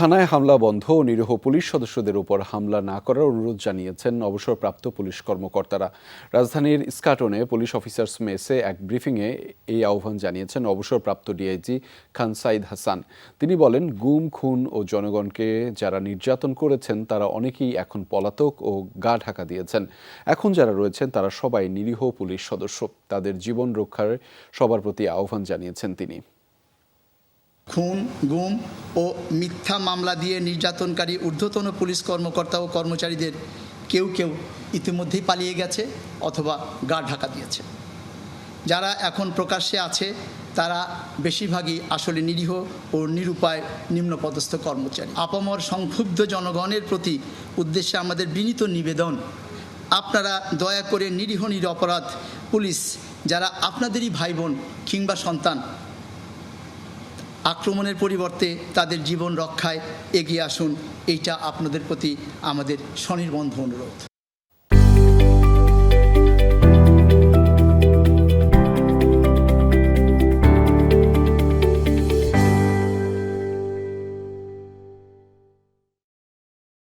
থানায় হামলা বন্ধ ও নিরীহ পুলিশ সদস্যদের উপর হামলা না করার অনুরোধ জানিয়েছেন অবসরপ্রাপ্ত পুলিশ কর্মকর্তারা। রাজধানীর স্কাটনে পুলিশ অফিসার্স মেসে এক ব্রিফিংয়ে এই আহ্বান জানিয়েছেন অবসরপ্রাপ্ত ডিআইজি খান সাইদ হাসান। তিনি বলেন, গুম, খুন ও জনগণকে যারা নির্যাতন করেছেন, তারা অনেকেই এখন পলাতক ও গা ঢাকা দিয়েছেন। এখন যারা রয়েছেন, তারা সবাই নিরীহ পুলিশ সদস্য। তাদের জীবন রক্ষার সবার প্রতি আহ্বান জানিয়েছেন তিনি। খুন, গুম ও মিথ্যা মামলা দিয়ে নির্যাতনকারী ঊর্ধ্বতন পুলিশ কর্মকর্তা ও কর্মচারীদের কেউ কেউ ইতিমধ্যেই পালিয়ে গেছে অথবা গা ঢাকা দিয়েছে। যারা এখন প্রকাশ্যে আছে, তারা বেশিরভাগই আসলে নিরীহ ও নিরুপায় নিম্নপদস্থ কর্মচারী। আপামর সংক্ষুব্ধ জনগণের প্রতি উদ্দেশ্যে আমাদের বিনীত নিবেদন, আপনারা দয়া করে নিরীহ, নিরপরাধ পুলিশ, যারা আপনাদেরই ভাই বোন কিংবা সন্তান আক্রমণের পরিবর্তে তাদের জীবন রক্ষায় এগিয়ে আসুন। এইটা আপনাদের প্রতি আমাদের স্বনির্বন্ধ অনুরোধ।